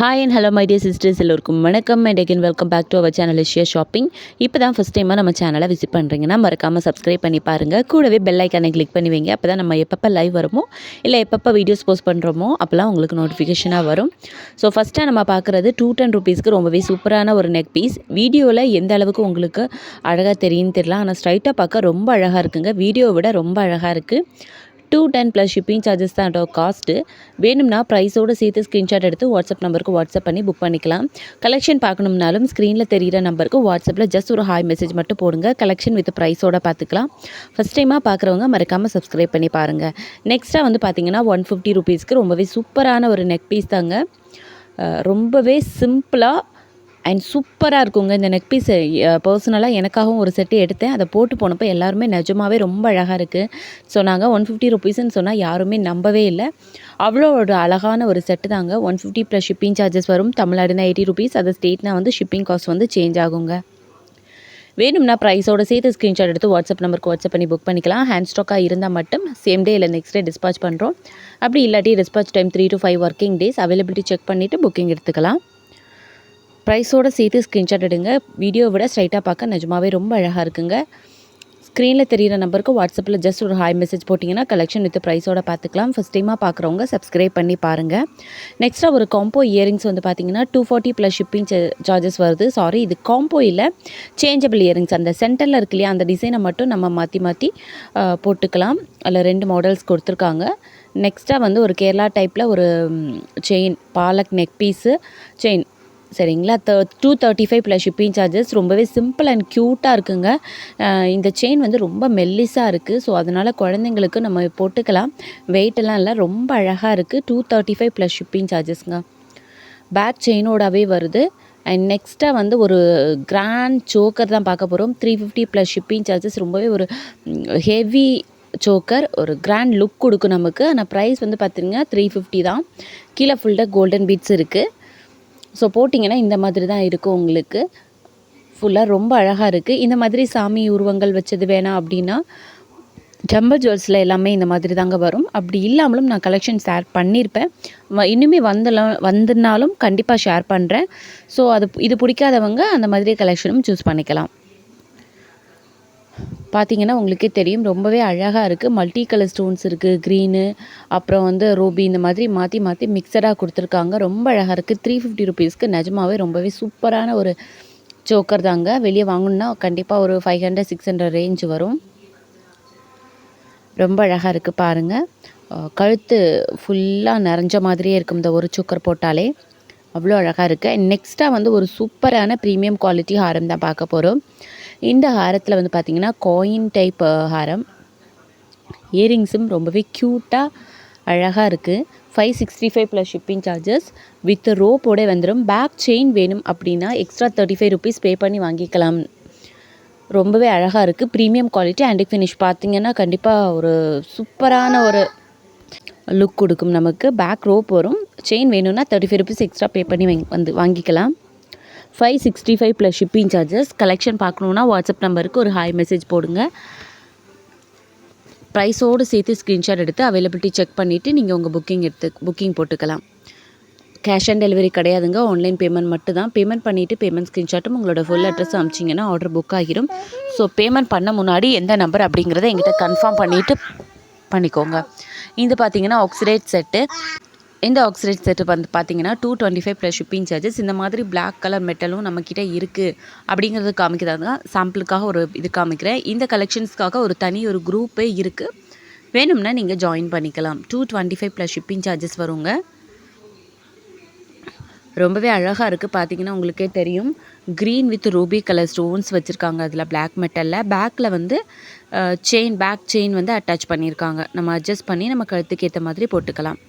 Hi and hello my dear sisters எல்லோருக்கும் வணக்கம். And again welcome back to our channel sheer shopping இப்போ தான் first டைமாக நம்ம சேனலை விசிட் பண்ணுறீங்கன்னா மறக்காமல் சப்ஸ்கிரைப் பண்ணி பாருங்கள் கூடவே பெல் ஐக்கானை கிளிக் பண்ணி வைங்க. அப்போ தான் நம்ம எப்பப்போ லைவ் வருமோ இல்லை எப்பப்போ வீடியோஸ் போஸ்ட் பண்ணுறோமோ அப்போலாம் உங்களுக்கு நோட்டிஃபிகேஷனாக வரும். ஸோ ஃபஸ்ட்டாக நம்ம பார்க்குறது டூ டென் ருபீஸ்க்கு ரொம்பவே சூப்பரான ஒரு நெக் பீஸ் வீடியோவில் எந்த அளவுக்கு உங்களுக்கு அழகாக தெரியும்னு தெரியல. ஆனால் ஸ்ட்ரைட்டாக பார்க்க ரொம்ப அழகாக இருக்குங்க. வீடியோவை விட ரொம்ப அழகாக இருக்குது two ten plus shipping charges தான் காஸ்ட்டு வேணும்னா ப்ரைஸோடு சேர்த்து ஸ்க்ரீன்ஷாட் எடுத்து வாட்ஸ்அப் நம்பருக்கு வாட்ஸ்அப் பண்ணி புக் பண்ணிக்கலாம். கலெக்ஷன் பார்க்கணும்னாலும் ஸ்க்ரீனில் தெரிகிற நம்பருக்கு வாட்ஸ்அப்பில் ஜஸ்ட் ஒரு ஹாய் மெசேஜ் மட்டும் போடுங்க. கலெக்ஷன் வித் ப்ரைஸோடு பார்த்துக்கலாம். ஃபஸ்ட் டைமாக பார்க்குறவங்க மறக்காமல் சப்ஸ்கிரைப் பண்ணி பாருங்கள் நெக்ஸ்ட்டாக வந்து பார்த்தீங்கன்னா ஒன் ஃபிஃப்டி ருபீஸ்க்கு ரொம்பவே சூப்பரான ஒரு நெக் பீஸ் தாங்க. ரொம்பவே சிம்பிளாக அண்ட் சூப்பராக இருக்குங்க இந்த நெக் பீஸ் பர்சனலாக எனக்காகவும் ஒரு செட்டு எடுத்தேன். அதை போட்டு போனப்போ எல்லாருமே நிஜமாவே ரொம்ப அழகாக இருக்குது ஸோ நாங்கள் ஒன் ஃபிஃப்டி ருபீஸ்ன்னு சொன்னால் யாருமே நம்பவே இல்லை. அவ்வளோ ஒரு அழகான ஒரு செட்டு தாங்க. One fifty plus shipping charges வரும். தமிழ்நாடுனா எயிட்டி ருபீஸ் அது ஸ்டேட்னா வந்து ஷிப்பிங் காஸ்ட் வந்து சேஞ்ச் ஆகுங்க. வேணும்னா ப்ரைஸோட சேர்த்து ஸ்க்ரீன்ஷாட் எடுத்து வாட்ஸ்அப் நம்பருக்கு வாட்ஸ்அப் பண்ணி புக் பண்ணிக்கலாம். ஹேண்ட் ஸ்டாக்காக இருந்தால் மட்டும் சேம் டே இல்லை நெக்ஸ்ட் டே டிஸ்பாச் பண்ணுறோம் அப்படி இல்லாட்டி dispatch time three to five working days availability check பண்ணிவிட்டு புக்கிங் எடுத்துக்கலாம். ப்ரைஸோட சேர்த்து ஸ்க்ரீன்ஷாட் எடுங்க. வீடியோ விட ஸ்ட்ரைட்டாக பார்க்க நிஜமாவே ரொம்ப அழகாக இருக்குங்க. ஸ்க்ரீனில் தெரியிற நம்பருக்கு வாட்ஸ்அப்பில் ஜஸ்ட் ஒரு ஹாய் மெசேஜ் போட்டிங்கன்னா கலெக்ஷன் வித் ப்ரைஸோட பார்த்துக்கலாம். ஃபஸ்ட் டைமாக பார்க்குறவங்க சப்ஸ்கிரைப் பண்ணி பாருங்கள் நெக்ஸ்ட்டாக ஒரு காம்போ இயரிங்ஸ் வந்து பார்த்தீங்கன்னா two forty plus shipping charges வருது. சாரி இது காம்போ இல்லை சேஞ்சபிள் இயரிங்ஸ் அந்த சென்டரில் இருக்கு இல்லையா அந்த டிசைனை மட்டும் நம்ம மாற்றி மாற்றி போட்டுக்கலாம். அதில் ரெண்டு மாடல்ஸ் கொடுத்துருக்காங்க. நெக்ஸ்ட்டாக வந்து ஒரு கேரளா டைப்பில் ஒரு செயின் பாலக் நெக் பீஸு செயின் சரிங்களா? The two thirty five plus shipping charges ரொம்பவே சிம்பிள் அண்ட் க்யூட்டாக இருக்குங்க. இந்த செயின் வந்து ரொம்ப மெல்லிஸாக இருக்குது ஸோ அதனால் குழந்தைங்களுக்கு நம்ம போட்டுக்கலாம். வெயிட்டெல்லாம் இல்லை ரொம்ப அழகாக இருக்குது two thirty five plus shipping சார்ஜஸ்ங்க back செயினோடவே வருது. அண்ட் நெக்ஸ்ட்டாக வந்து ஒரு கிராண்ட் சோக்கர் தான் பார்க்க போகிறோம் three fifty plus shipping charges ரொம்பவே ஒரு ஹெவி சோக்கர் ஒரு கிராண்ட் லுக் கொடுக்கும் நமக்கு. ஆனால் ப்ரைஸ் வந்து பார்த்தீங்கன்னா த்ரீ ஃபிஃப்டி தான். கீழே ஃபுல்லாக கோல்டன் பீட்ஸ் இருக்குது ஸோ போட்டிங்கன்னா இந்த மாதிரி தான் இருக்கும் உங்களுக்கு. ஃபுல்லாக ரொம்ப அழகாக இருக்குது இந்த மாதிரி சாமி உருவங்கள் வச்சது வேணாம் அப்படின்னா ஜம்பர் ஜுவல்ஸில் எல்லாமே இந்த மாதிரி தாங்க வரும். அப்படி இல்லாமலும் நான் கலெக்ஷன் ஷேர் பண்ணியிருப்பேன் இன்னுமே வந்தலாம் வந்திருந்தாலும் கண்டிப்பாக ஷேர் பண்ணுறேன் ஸோ அது இது பிடிக்காதவங்க அந்த மாதிரி கலெக்ஷனும் சூஸ் பண்ணிக்கலாம். பார்த்தீங்கன்னா உங்களுக்கே தெரியும் ரொம்பவே அழகாக இருக்குது மல்டி கலர் ஸ்டோன்ஸ் இருக்குது க்ரீனு அப்புறம் வந்து ரூபி இந்த மாதிரி மாற்றி மாற்றி மிக்சடாக கொடுத்துருக்காங்க. ரொம்ப அழகாக இருக்குது த்ரீ ஃபிஃப்டி ருபீஸ்க்கு நிஜமாவே ரொம்பவே சூப்பரான ஒரு சோக்கர் தாங்க. வெளியே வாங்கணுன்னா கண்டிப்பாக ஒரு five hundred six hundred range வரும். ரொம்ப அழகாக இருக்குது பாருங்கள் கழுத்து ஃபுல்லாக நிறைஞ்ச மாதிரியே இருக்கும் இந்த ஒரு சோக்கர் போட்டாலே. அவ்வளோ அழகாக இருக்குது நெக்ஸ்ட்டாக வந்து ஒரு சூப்பரான ப்ரீமியம் குவாலிட்டி ஹாரம் தான் பார்க்க போகிறோம் இந்த ஹாரத்தில் வந்து பார்த்திங்கன்னா காயின் டைப் ஹாரம். இயரிங்ஸும் ரொம்பவே க்யூட்டாக அழகாக இருக்குது five sixty five plus shipping charges with ரோப்போட வந்துடும் பேக் செயின் வேணும் அப்படின்னா extra thirty five rupees pay பண்ணி வாங்கிக்கலாம். ரொம்பவே அழகாக இருக்குது ப்ரீமியம் குவாலிட்டி அண்ட் ஃபினிஷ் பார்த்திங்கன்னா கண்டிப்பாக ஒரு சூப்பரான ஒரு லுக் கொடுக்கும் நமக்கு. பேக் ரோப் வரும். செயின் வேணும்னா thirty five rupees extra pay பண்ணி வந்து வாங்கிக்கலாம். Five sixty five plus shipping charges collection பார்க்கணுன்னா வாட்ஸ்அப் நம்பருக்கு ஒரு ஹாய் மெசேஜ் போடுங்க. ப்ரைஸோடு சேர்த்து ஸ்க்ரீன்ஷாட் எடுத்து அவைலபிலிட்டி செக் பண்ணிவிட்டு நீங்கள் உங்கள் புக்கிங் எடுத்து புக்கிங் போட்டுக்கலாம். கேஷ் ஆன் டெலிவரி கிடையாதுங்க. ஆன்லைன் பேமெண்ட் மட்டும் தான் பேமெண்ட் பண்ணிவிட்டு பேமெண்ட் ஸ்க்ரீன்ஷாட்டும் உங்களோட ஃபுல் அட்ரஸ் அமிச்சிங்கன்னா ஆர்டர் புக் ஆகிரும். ஸோ பேமெண்ட் பண்ண முன்னாடி எந்த நம்பர் அப்படிங்கிறத எங்கிட்ட கன்ஃபார்ம் பண்ணிவிட்டு பண்ணிக்கோங்க. இது பார்த்தீங்கன்னா ஆக்சிடேட் செட்டு இந்த ஆக்சிடேட் செட்டு வந்து பார்த்தீங்கன்னா two twenty five plus shipping charges இந்த மாதிரி பிளாக் கலர் மெட்டலும் நம்மக்கிட்ட இருக்குது அப்படிங்கிறது காமிக்கிறாங்க சாம்பிளுக்காக ஒரு இது காமிக்கிறேன். இந்த கலெக்ஷன்ஸ்க்காக ஒரு தனி ஒரு குரூப்பே இருக்குது வேணும்னா நீங்கள் ஜாயின் பண்ணிக்கலாம். Two twenty five plus shipping charges வருங்க. ரொம்பவே அழகாக இருக்குது பார்த்தீங்கன்னா உங்களுக்கே தெரியும். Green with ruby colour stones வச்சுருக்காங்க. அதில் பிளாக் மெட்டலில் பேக்கில் வந்து செயின் பேக் செயின் வந்து அட்டாச் பண்ணியிருக்காங்க நம்ம அட்ஜஸ்ட் பண்ணி நம்ம கழுத்துக்கு ஏற்ற மாதிரி போட்டுக்கலாம்.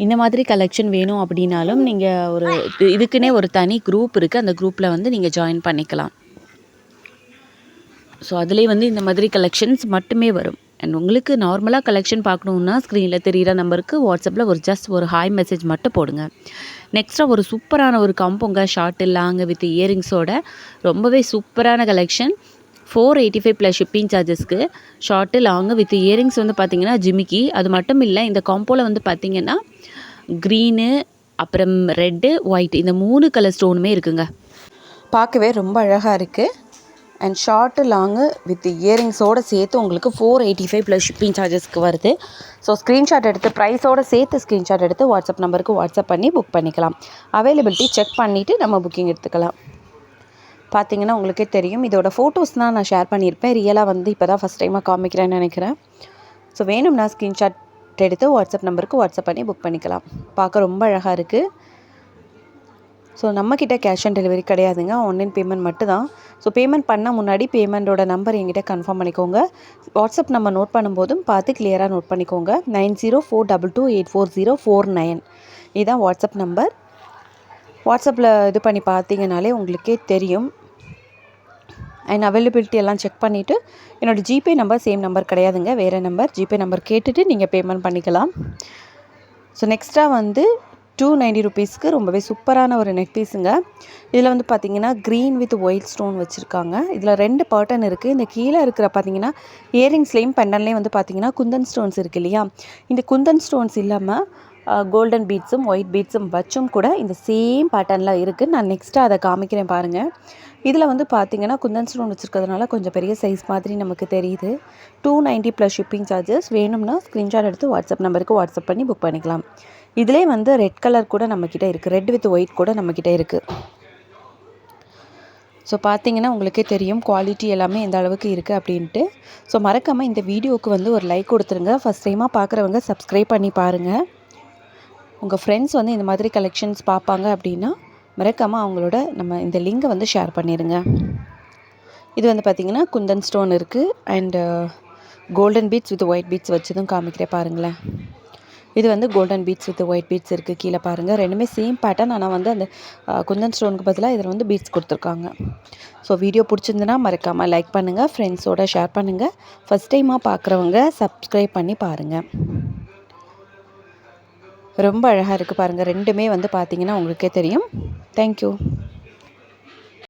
இந்த மாதிரி கலெக்ஷன் வேணும் அப்படின்னாலும் நீங்கள் ஒரு இது- இதுக்குன்னே ஒரு தனி குரூப் இருக்குது அந்த குரூப்பில் வந்து நீங்கள் ஜாயின் பண்ணிக்கலாம். ஸோ அதுலேயே வந்து இந்த மாதிரி கலெக்ஷன்ஸ் மட்டுமே வரும். அண்ட் உங்களுக்கு நார்மலாக கலெக்ஷன் பார்க்கணுன்னா ஸ்க்ரீனில் தெரிகிற நம்பருக்கு வாட்ஸ்அப்பில் ஒரு ஜஸ்ட் ஒரு ஹாய் மெசேஜ் மட்டும் போடுங்க. நெக்ஸ்ட்டாக ஒரு சூப்பரான ஒரு கம்புங்க ஷார்ட் லாங் வித் இயரிங்ஸோட ரொம்பவே சூப்பரான collection four eighty five plus shipping சார்ஜஸ்க்கு short long with earrings வந்து பார்த்தீங்கன்னா ஜிமிக்கி. அது மட்டும் இல்லை இந்த காம்போவில் வந்து பார்த்தீங்கன்னா க்ரீனு அப்புறம் ரெட்டு ஒயிட் இந்த மூணு கலர் ஸ்டோனுமே இருக்குங்க. பார்க்கவே ரொம்ப அழகாக இருக்குது அண்ட் ஷார்ட்டு லாங்கு வித் இயரிங்ஸோடு சேர்த்து உங்களுக்கு four eighty five plus shipping சார்ஜஸ்க்கு வருது. ஸோ ஸ்க்ரீன்ஷாட் எடுத்து ப்ரைஸோடு சேர்த்து ஸ்க்ரீன்ஷாட் எடுத்து வாட்ஸ்அப் நம்பருக்கு வாட்ஸ்அப் பண்ணி புக் பண்ணிக்கலாம். அவைலபிலிட்டி செக் பண்ணிவிட்டு நம்ம புக்கிங் எடுத்துக்கலாம். பார்த்தீங்கன்னா உங்களுக்கே தெரியும். இதோட ஃபோட்டோஸ் தான் நான் ஷேர் பண்ணியிருப்பேன். ரியலாக வந்து இப்போ தான் ஃபஸ்ட் டைமாக காமிக்கிறேன்னு நினைக்கிறேன். ஸோ வேணும்னா ஸ்க்ரீன்ஷாட் எடுத்து வாட்ஸ்அப் நம்பருக்கு வாட்ஸ்அப் பண்ணி புக் பண்ணிக்கலாம். பார்க்க ரொம்ப அழகாக இருக்குது ஸோ நம்மக்கிட்ட கேஷ் ஆன் டெலிவரி கிடையாதுங்க. ஆன்லைன் பேமெண்ட் மட்டும்தான். ஸோ பேமெண்ட் பண்ண முன்னாடி பேமெண்ட்டோட நம்பர் எங்கிட்ட கன்ஃபார்ம் பண்ணிக்கோங்க. வாட்ஸ்அப் நம்ம நோட் பண்ணும்போதும் பார்த்து கிளியராக நோட் பண்ணிக்கோங்க. Nine zero four double two eight four zero four nine இதுதான் வாட்ஸ்அப் நம்பர் வாட்ஸ்அப்பில் இது பண்ணி பார்த்தீங்கனாலே உங்களுக்கே தெரியும். அண்ட் அவைலபிலிட்டி எல்லாம் செக் பண்ணிவிட்டு என்னோடய ஜிபே நம்பர் சேம் நம்பர் கிடையாதுங்க. வேறு நம்பர் ஜிபே நம்பர் கேட்டுட்டு நீங்கள் பேமெண்ட் பண்ணிக்கலாம். ஸோ நெக்ஸ்ட்டாக வந்து டூ நைன்டி ருபீஸ்க்கு ரொம்பவே சூப்பரான ஒரு நெக் பீஸுங்க இதில் வந்து பார்த்தீங்கன்னா க்ரீன் வித் ஒயிட் ஸ்டோன் வச்சுருக்காங்க. இதில் ரெண்டு பேட்டர்ன் இருக்குது இந்த கீழே இருக்கிற பார்த்தீங்கன்னா இயரிங்ஸ்லேயும் பெண்டன்லேயும் வந்து பார்த்தீங்கன்னா குந்தன் ஸ்டோன்ஸ் இருக்குது இல்லையா? இந்த குந்தன் ஸ்டோன்ஸ் இல்லாமல் கோல்டன் பீட்ஸும் ஒயிட் பீட்ஸும் வச்சும் கூட இந்த சேம் பேட்டர்னில் இருக்குது நான் நெக்ஸ்ட்டு அதை காமிக்கிறேன் பாருங்கள் இதில் வந்து பார்த்தீங்கன்னா குந்தன் ஸ்டோன் வச்சுருக்கிறதுனால கொஞ்சம் பெரிய சைஸ் மாதிரி நமக்கு தெரியுது. Two ninety plus shipping charges வேணும்னா ஸ்க்ரீன்ஷாட் எடுத்து வாட்ஸ்அப் நம்பருக்கு வாட்ஸ்அப் பண்ணி புக் பண்ணிக்கலாம். இதிலே வந்து ரெட் கலர் கூட நம்மக்கிட்ட இருக்குது ரெட் வித் ஒயிட் கூட நம்மக்கிட்ட இருக்குது ஸோ பார்த்தீங்கன்னா உங்களுக்கே தெரியும் குவாலிட்டி எல்லாமே எந்த அளவுக்கு இருக்குது அப்படின்ட்டு. ஸோ மறக்காமல் இந்த வீடியோவுக்கு வந்து ஒரு லைக் கொடுத்துருங்க. ஃபஸ்ட் டைமாக பார்க்குறவங்க சப்ஸ்கிரைப் பண்ணி பாருங்கள் உங்கள் ஃப்ரெண்ட்ஸ் வந்து இந்த மாதிரி கலெக்ஷன்ஸ் பார்ப்பாங்க அப்படின்னா மறக்காமல் அவங்களோட நம்ம இந்த லிங்கை வந்து ஷேர் பண்ணிடுங்க இது வந்து பார்த்திங்கன்னா குந்தன் ஸ்டோன் இருக்குது and golden beads with white beads வச்சதும் காமிக்கிறேன் பாருங்களேன். இது வந்து golden beads with white beads இருக்குது கீழே பாருங்கள் ரெண்டுமே சேம் பேட்டர்ன் ஆனால் வந்து அந்த uh, குந்தன் ஸ்டோனுக்கு பதிலாக இதில் வந்து பீட்ஸ் கொடுத்துருக்காங்க. ஸோ வீடியோ பிடிச்சிருந்துன்னா மறக்காமல் லைக் பண்ணுங்கள் ஃப்ரெண்ட்ஸோட ஷேர் பண்ணுங்கள் ஃபஸ்ட் டைமாக பார்க்குறவங்க சப்ஸ்கிரைப் பண்ணி பாருங்கள் ரொம்ப அழகாக இருக்குது பாருங்கள் ரெண்டுமே வந்து பார்த்திங்கன்னா உங்களுக்கே தெரியும். தேங்க்யூ